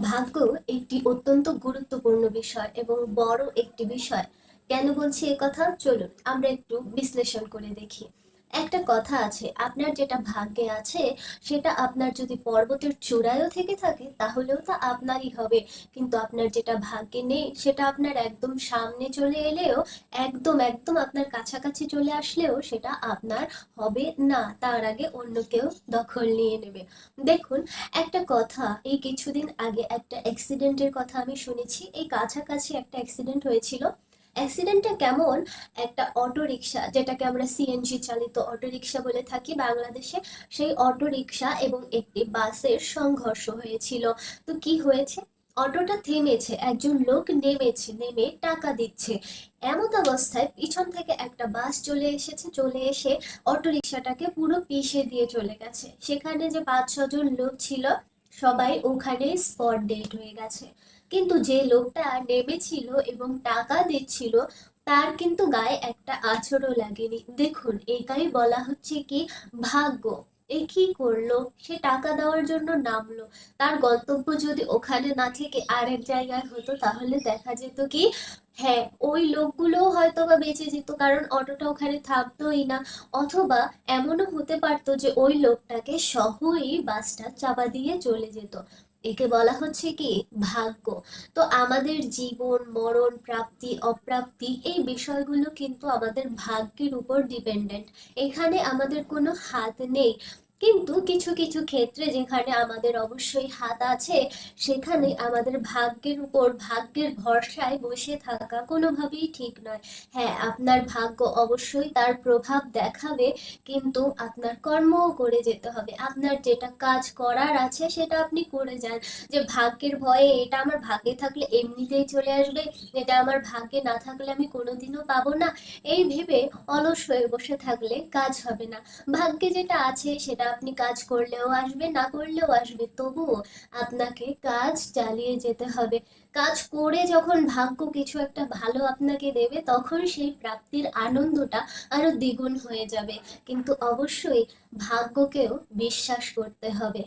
ভাগ্য একটি অত্যন্ত গুরুত্বপূর্ণ বিষয় এবং বড় একটি বিষয়। কেন বলছি কথা? চলুন, আমরা একটু বিশ্লেষণ করে দেখি। একটা কথা আছে, আপনার যেটা ভাগ্যে আছে, সেটা আপনার যদি পর্বতের চূড়ায়ও থেকে থাকে, তাহলেও তা আপনারই হবে। কিন্তু আপনার যেটা ভাগ্যে নেই, সেটা আপনার একদম সামনে চলে এলেও, একদম একদম আপনার কাছাকাছি চলে আসলেও, সেটা আপনার হবে না। তার আগে অন্য কেউ দখল নিয়ে নেবে। দেখুন, একটা কথা, এই কিছুদিন আগে একটা অ্যাক্সিডেন্টের কথা আমি শুনেছি। এই কাছাকাছি একটা অ্যাক্সিডেন্ট হয়েছিল। অ্যাক্সিডেন্টটা কেমন? একটা অটো রিক্সা যেটাকে আমরা সিএনজি চালিত অটো রিক্সা বলে থাকি বাংলাদেশে, সেই অটো রিক্সা এবং একটি বাসের সংঘর্ষ হয়েছিল। তো কি হয়েছে? অটোটা থেমেছে, একজন লোক নেমেছে, নেমে টাকা দিচ্ছে। এমন অবস্থায় পিছন থেকে একটা বাস চলে এসেছে, চলে এসে অটো রিক্সাটাকে পুরো পিষে দিয়ে চলে গেছে। সেখানে যে পাঁচ ছজন লোক ছিল সবাই ওখানে স্পট ডেট হয়ে গেছে। কিন্তু যে লোকটা নেমেছিল এবং টাকা দিচ্ছিল, তার কিন্তু গায়ে একটা আঁচড়ও লাগেনি। দেখুন, এটাই বলা হচ্ছে কি ভাগ্য। এ কি করল? সে টাকা দেওয়ার জন্য নামলো। তার গন্তব্য যদি ওখানে না থেকে আরেক জায়গায় হতো, তাহলে দেখা যেত কি হ্যাঁ ওই লোকগুলোও হয়তো বা বেঁচে যেত, কারণ অটোটা ওখানে থামতোই না। অথবা এমনও হতে পারতো যে ওই লোকটাকে সহই বাসটা চাপা দিয়ে চলে যেত। একে বলা হচ্ছে কি, ভাগ্য। তো আমাদের জীবন, মরণ, প্রাপ্তি, অপ্রাপ্তি, এই বিষয়গুলো কিন্তু আমাদের ভাগ্যের উপর ডিপেন্ডেন্ট এখানে আমাদের কোনো হাত নেই। কিন্তু কিছু কিছু ক্ষেত্রে যেখানে আমাদের অবশ্যই হাত আছে, সেখানে আমাদের ভাগ্যের উপর, ভাগ্যের ভরসায় বসে থাকা কোনোভাবেই ঠিক নয়। হ্যাঁ আপনার ভাগ্য অবশ্যই তার প্রভাব দেখাবে, কিন্তু আপনার কর্মও করে যেতে হবে। আপনার যেটা কাজ করার আছে, সেটা আপনি করে যান। যে ভাগ্যের ভয়ে এটা আমার ভাগ্যে থাকলে এমনিতেই চলে আসবে, এটা আমার ভাগ্যে না থাকলে আমি কোনোদিনও পাবো না, এই ভেবে অলস হয়ে বসে থাকলে কাজ হবে না। ভাগ্যে যেটা আছে, সেটা আপনি কাজ করলেও আসবে, না করলেও আসবে। তবুও আপনাকে কাজ চালিয়ে যেতে হবে। কাজ করে যখন ভাগ্য কিছু একটা ভালো আপনাকে দেবে, তখন সেই প্রাপ্তির আনন্দটা আরও দ্বিগুণ হয়ে যাবে। কিন্তু অবশ্যই ভাগ্যকেও বিশ্বাস করতে হবে।